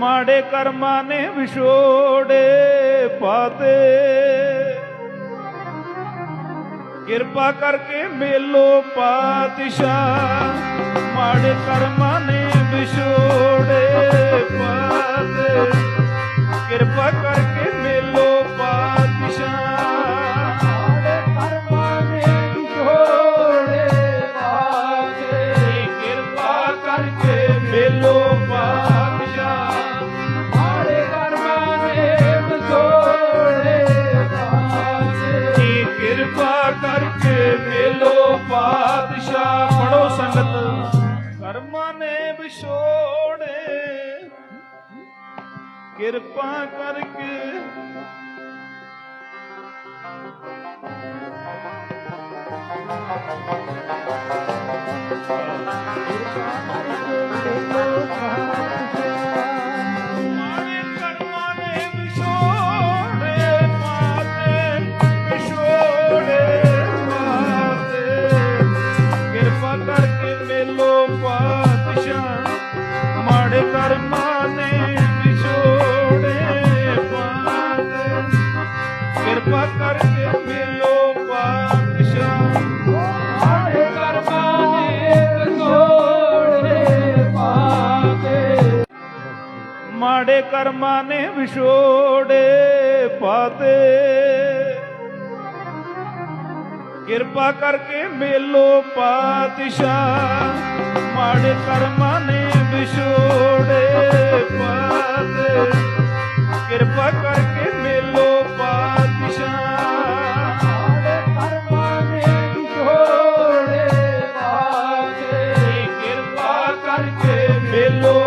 ਮਾੜੇ ਕਰਮਾਂ ਨੇ ਵਿਛੋੜੇ ਪਾਤੇ। ਕਿਰਪਾ ਕਰਕੇ ਮੇਲੋ ਪਾਤਸ਼ਾਹ, ਮਾੜੇ ਕਰਮਾਂ ਨੇ ਵਿਛੋੜੇ ਪਾਤੇ। ਕਿਰਪਾ ਕਰਕੇ ਮੇਲੋ ਪਾਤਸ਼ਾਹ ਕਰਮਾਂ ਨੇ ਵਿਛੋੜੇ ਪਾਕੇ ਕਿਰਪਾ ਕਰਕੇ ਵਿਛੋੜੇ। ਕਿਰਪਾ ਕਰਕੇ ਮਾੜੇ ਕਰਮਾਂ ਨੇ ਵਿਛੋੜੇ ਪਾਤੇ। ਕਿਰਪਾ ਕਰਕੇ ਮੇਲੋ ਪਾਤਸ਼ਾਹ, ਮਾੜੇ ਕਰਮਾਂ ਨੇ ਵਿਛੋੜੇ ਪਾਤੇ। ਕਿਰਪਾ ਕਰਕੇ ਮੇਲੋ ਪਾਤਸ਼ਾਹ, ਮਾੜੇ ਕਰਮਾਂ ਨੇ ਵਿਛੋੜੇ ਪਾਕੇ ਕਿਰਪਾ ਕਰਕੇ ਮੇਲੋ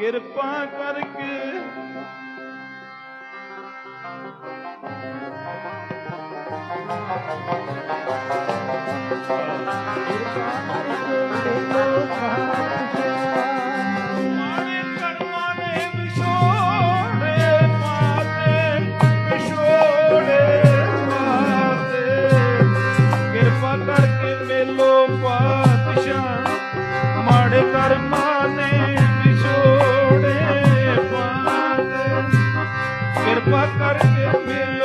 ਕਿਰਪਾ ਕਰਕੇ pasar siempre.